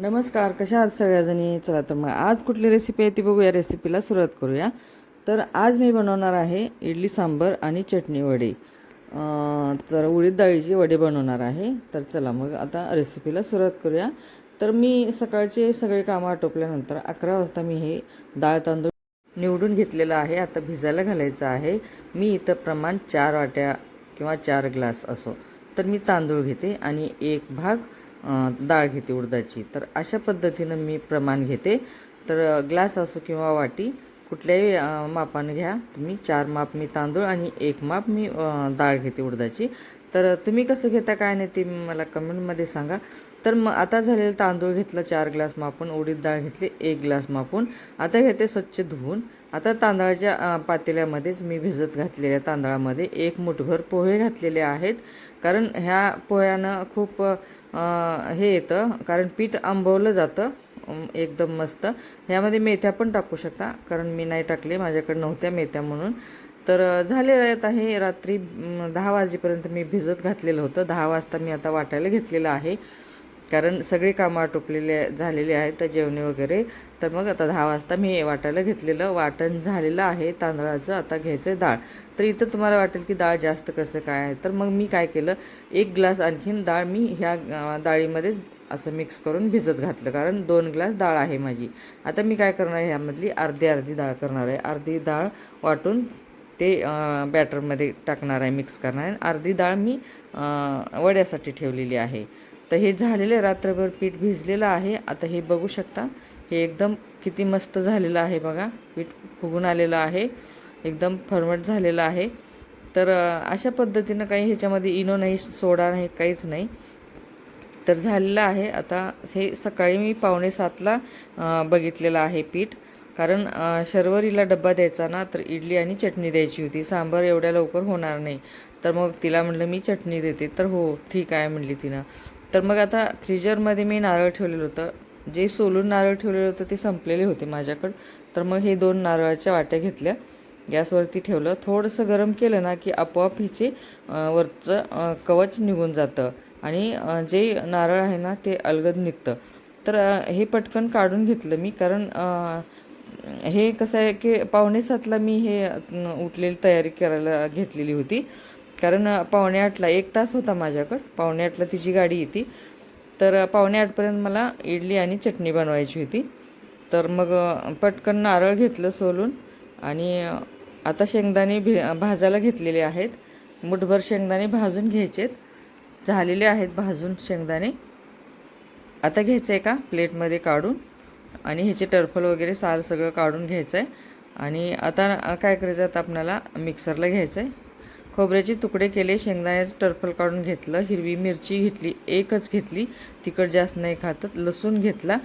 नमस्कार कशा आहात सगळ्याजणी? चला तर मग आज कुठली रेसिपी आहे ती बघूया रेसिपीला सुरुवात करूया. तर आज मी बनवणार आहे इडली सांबर आणि चटणी वडे. तर उडीद डाळीचे वडे बनवणार आहे. तर चला मग आता रेसिपीला सुरुवात करूया. तर मी सकाळचे सगळे कामं आटोपल्यानंतर अकरा वाजता मी हे डाळ तांदूळ निवडून घेतलेलं आहे. आता भिजायला घालायचं आहे. मी इथं प्रमाण चार वाट्या किंवा चार ग्लास असो. तर मी तांदूळ घेते आणि एक भाग डाळ घेते उडदाची. तर अशा पद्धतीनं मी प्रमाण घेते. तर ग्लास असो किंवा वाटी कुठल्याही मापानं घ्या. तुम्ही चार माप मी तांदूळ आणि एक माप मी डाळ घेते उडदाची. तर तुम्ही कसं घेता काय नाही ते मला कमेंटमध्ये सांगा. तर मग आता झालेला तांदूळ घेतलं चार ग्लास मापून उडीद डाळ घेतली एक ग्लास मापून. आता घेते स्वच्छ धुवून. आता तांदळाच्या पातेल्यामध्येच मी भिजत घातलेल्या तांदळामध्ये एक मुठभर पोहे घातलेले आहेत. कारण ह्या पोह्यानं खूप हे येतं. कारण पीठ आंबवलं जातं. एकदम मस्त. ह्यामध्ये मेथ्या पण टाकू शकता. कारण मी नाही टाकले. माझ्याकडे नव्हत्या मेथ्या म्हणून. तर झाले आहेत आहे. रात्री दहा वाजेपर्यंत मी भिजत घातलेलं होतं. दहा वाजता मी आता वाटायला घेतलेलं आहे. कारण सगळे कामं आटोपलेले झालेले आहेत तर जेवणे वगैरे. तर मग आता दहा वाजता मी वाटायला घेतलेलं वाटण झालेलं आहे तांदळाचं आता घ्यायचं आहे डाळ. तर इथं तुम्हाला वाटेल की डाळ जास्त कसं काय आहे. तर मग मी काय केलं एक ग्लास आणखीन डाळ मी ह्या डाळीमध्येच असं मिक्स करून भिजत घातलं. कारण दोन ग्लास डाळ आहे माझी. आता मी काय करणार आहे ह्यामधली अर्धी अर्धी डाळ करणार आहे. अर्धी डाळ वाटून ते बॅटरमध्ये टाकणार आहे मिक्स करणार आहे. अर्धी डाळ मी वड्यासाठी ठेवलेली आहे. तर हे झालेलं रात्रभर पीठ भिजलेलं आहे. आता हे बघू शकता हे एकदम किती मस्त झालेलं आहे बघा. पीठ फुगून आलेलं आहे एकदम फरमट झालेलं आहे. तर अशा पद्धतीनं काही ह्याच्यामध्ये इनो नाही सोडा नाही काहीच नाही. तर झालेलं आहे. आता हे सकाळी मी पावणे सातला बघितलेलं आहे पीठ. कारण शर्वरीला डब्बा द्यायचा ना तर इडली आणि चटणी द्यायची होती. सांबार एवढ्या लवकर होणार नाही. तर मग तिला म्हणलं मी चटणी देते. तर हो ठीक आहे म्हणली तिनं. तर मग आता फ्रीजरमध्ये मी नारळ ठेवलेलं होतं. जे सोलून नारळ ठेवलेलं होतं ते संपलेले होते माझ्याकडं. तर मग हे दोन नारळाच्या वाट्या घेतल्या. गॅसवरती ठेवलं. थोडंसं गरम केलं ना की आपोआप हिचे वरचं कवच निघून जातं आणि जे नारळ आहे ना ते अलगद निघतं. तर हे पटकन काढून घेतलं मी कारण हे कसं आहे की पावणे सातला मी हे उठलेली तयारी करायला घेतलेली होती. कारण पावणे आठला एक तास होता माझ्याकडं. पावणे आठला तिची गाडी येते. तर पावणे आठपर्यंत मला इडली आणि चटणी बनवायची होती. तर मग पटकन नारळ घेतलं सोलून आणि आता शेंगदाणे भि भाजायला घेतलेले आहेत. मुठभर शेंगदाणे भाजून घ्यायचेत. झालेले आहेत भाजून शेंगदाणे. आता घ्यायचं आहे का? प्लेटमध्ये काढून. आणि ह्याचे टर्फल वगैरे साल सगळं काढून घ्यायचं आहे आणि आता काय करायचं? आता आपल्याला मिक्सरला घ्यायचं आहे खोबऱ्याचे तुकडे केले शेंगदाण्याचं टर्फल काढून घेतलं हिरवी मिरची घेतली एकच घेतली तिखट जास्त नाही खातात लसूण घेतला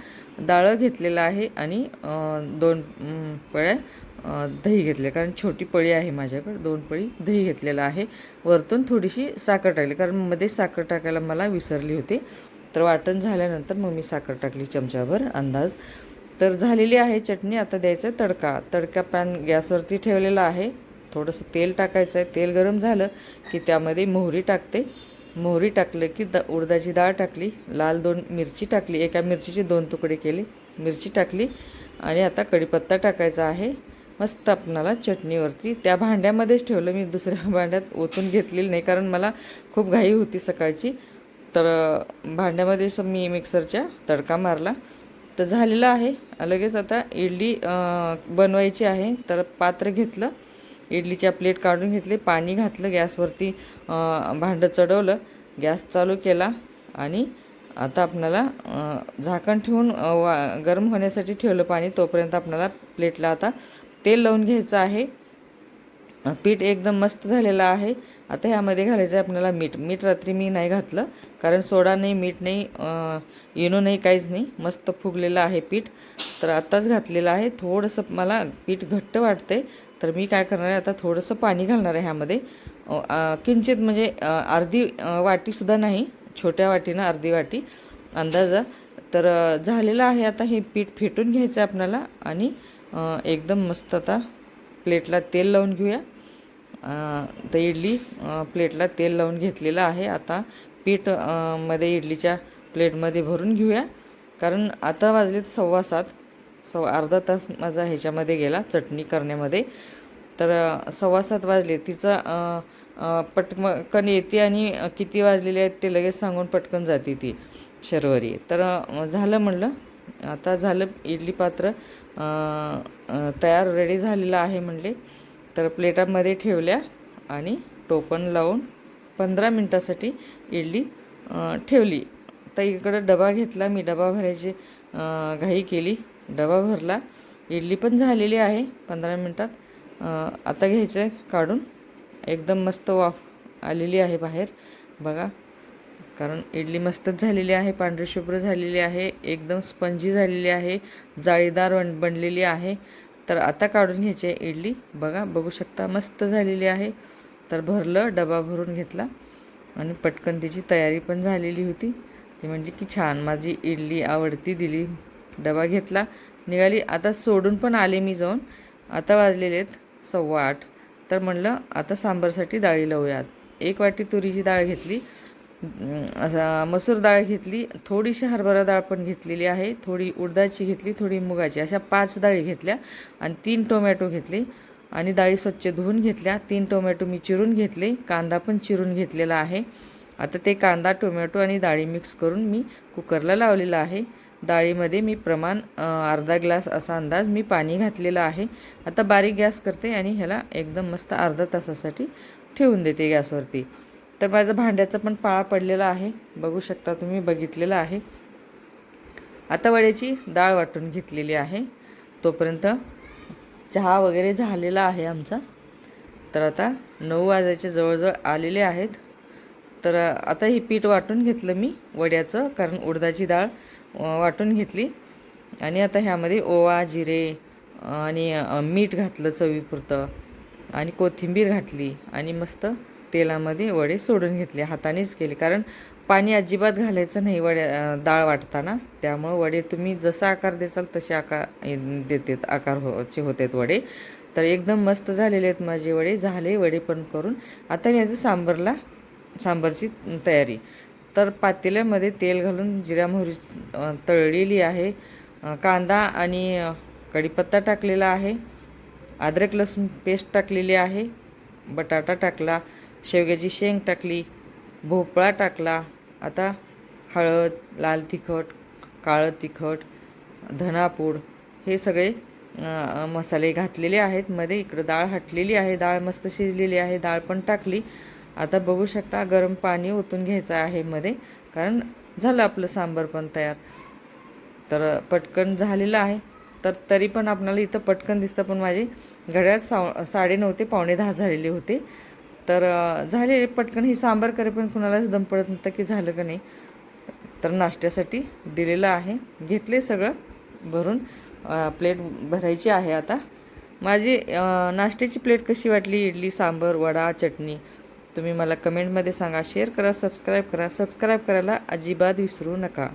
डाळं घेतलेलं आहे आणि दोन पळ्या दही घेतले. कारण छोटी पळी आहे माझ्याकडे दोन पळी दही घेतलेलं आहे. वरतून थोडीशी साखर टाकली कारण मध्ये साखर टाकायला मला विसरली होती. तर वाटण झाल्यानंतर मग मी साखर टाकली चमच्याभर अंदाज. तर झालेली आहे चटणी आता द्यायचं तडका. तडका पॅन गॅसवरती ठेवलेला आहे. थोडंसं तेल टाकायचं आहे. तेल गरम झालं की त्यामध्ये मोहरी टाकते. मोहरी टाकलं की द उडदाची डाळ टाकली लाल दोन मिरची टाकली एका मिरचीचे दोन तुकडे केले. मिरची टाकली आणि आता कढीपत्ता टाकायचा आहे. मस्त आपणाला चटणीवरती. त्या भांड्यामध्येच ठेवलं मी दुसऱ्या भांड्यात ओतून घेतलेली नाही कारण मला खूप घाई होती सकाळची. तर भांड्यामध्ये मी मिक्सरच्या तडका मारला. तर झालेलं आहे. लगेच आता इडली बनवायची आहे. तर पात्र घेतलं. इडलीच्या प्लेट काढून घेतली पाणी घातलं गॅसवरती भांडं चढवलं गॅस चालू केला आणि आता आपल्याला झाकण ठेवून वा गरम होण्यासाठी ठेवलं पाणी. तोपर्यंत आपल्याला प्लेटला आता तेल लावून घ्यायचं आहे. पीठ एकदम मस्त झालेलं आहे. आता ह्यामध्ये घालायचं आहे आपल्याला मीठ. मीठ रात्री मी नाही घातलं कारण सोडा नाही मीठ नाही अं, नाही काहीच नाही. मस्त फुगलेलं आहे पीठ. तर आत्ताच घातलेलं आहे. थोडंसं मला पीठ घट्ट वाटते तर मी काय करणार आहे आता थोडंसं पाणी घालणार आहे ह्यामध्ये. किंचित म्हणजे अर्धी वाटीसुद्धा नाही छोट्या वाटीनं अर्धी वाटी अंदाजा. तर झालेलं आहे आता हे पीठ फेटून घ्यायचं आहे आपल्याला आणि एकदम मस्त आता प्लेटला तेल लावून घेऊया. तर इडली प्लेटला तेल लावून घेतलेलं आहे. आता पीठमध्ये इडलीच्या प्लेटमध्ये भरून घेऊया. कारण आता वाजलेत सव्वा सात. सव्वा अर्धा तास माझा ह्याच्यामध्ये गेला चटणी करण्यामध्ये. तर सव्वा सात वाजले. तिचं पटकन येते आणि किती वाजलेले आहेत ते लगेच सांगून पटकन जाते ती शर्वरी. तर झालं म्हणलं. आता झालं इडली पात्र तयार रेडी झालेलं आहे म्हणले. तर प्लेटामध्ये ठेवल्या आणि टोपण लावून पंधरा मिनटासाठी इडली ठेवली. तर इकडं डबा घेतला. मी डबा भरायची घाई केली. डबा भरला. इडली पण झालेली आहे पंधरा मिनटात. आता घ्यायचं आहे काढून. एकदम मस्त वाफ आलेली आहे बाहेर. बघा कारण इडली मस्तच झालेली आहे पांढरी शुभ्र झालेली आहे एकदम स्पंजी झालेली आहे जाळीदार बन बनलेली आहे. तर आता काढून घ्यायची आहे इडली. बघा बघू शकता मस्त झालेली आहे. तर भरलं डबा भरून घेतला. आणि पटकन तिची तयारी पण झालेली होती. ती म्हणली की छान माझी इडली आवडती दिली डबा घेतला निघाली. आता सोडून पण आले मी जाऊन. आता वाजलेले आहेत सव्वा आठ. तर म्हणलं आता सांबारसाठी डाळी लावूयात. एक वाटी तुरीची डाळ घेतली. असा मसूर डाळ घेतली. थोडीशी हरभरा डाळ पण घेतलेली आहे. थोडी उडदाची घेतली थोडी मुगाची. अशा पाच डाळी घेतल्या आणि तीन टोमॅटो घेतले आणि डाळी स्वच्छ धुवून घेतल्या. तीन टोमॅटो मी चिरून घेतले. कांदा पण चिरून घेतलेला आहे. आता ते कांदा टोमॅटो आणि डाळी मिक्स करून मी कुकरला लावलेला आहे. डाळीमध्ये मी प्रमाण अर्धा ग्लास असा अंदाज मी पाणी घातलेलं आहे. आता बारीक गॅस करते आणि ह्याला एकदम मस्त अर्धा तासासाठी ठेवून देते गॅसवरती. तर माझं भांड्याचा पण पाळा पडलेला आहे. बघू शकता तुम्ही बघितलेलं आहे. आता वड्याची डाळ वाटून घेतलेली आहे. तोपर्यंत चहा वगैरे झालेला आहे आमचा. तर आता नऊ वाजायचे जवळजवळ आलेले आहेत. तर आता हे पीठ वाटून घेतलं मी वड्याचं कारण उडदाची डाळ वाटून घेतली. आणि आता ह्यामध्ये ओवा जिरे आणि मीठ घातलं चवीपुरतं. आणि कोथिंबीर घातली. आणि मस्त तेलामध्ये वडे सोडून घेतले. हातानेच केले. कारण पाणी अजिबात घालायचं नाही वड्या डाळ वाटताना. त्यामुळं वडे तुम्ही जसा आकार देसाल तसे आकार देतात आकार होचे होतात वडे. तर एकदम मस्त झालेले आहेत माझे वडे. झाले वडे पण करून. आता घ्यायचं सांबरला सांबारची तयारी. तर पातेल्यामध्ये तेल घालून जिरा मोहरी तळलेली आहे. कांदा आणि कढीपत्ता टाकलेला आहे. अद्रक लसूण पेस्ट टाकलेली आहे. बटाटा टाकला शेवग्याची शेंग टाकली भोपळा टाकला. आता हळद लाल तिखट काळं तिखट धनापूड हे सगळे मसाले घातलेले आहेत. मध्ये इकडं डाळ हटलेली आहे. डाळ मस्त शिजलेली आहे. डाळ पण टाकली. आता बघू शकता गरम पाणी ओतून घ्यायचं आहे मध्ये. कारण झालं आपलं सांबार पण तयार. तर पटकन झालेलं आहे. तर तरी पण आपणाला इथं पटकन दिसतं पण माझी घड्यात सा साडे नऊ ते पावणे दहा झालेले होते. तर झाले पटकन ही सांबार करे पण कुणालाच दम पडत नव्हतं की झालं का नाही. तर नाश्त्यासाठी दिलेलं आहे. घेतले सगळं भरून. प्लेट भरायची आहे आता. माझी नाश्त्याची प्लेट कशी वाटली? इडली सांबर वडा चटणी? तुम्ही मला कमेंटमध्ये सांगा शेअर करा सबस्क्राईब करा. सबस्क्राईब करायला अजिबात विसरू नका.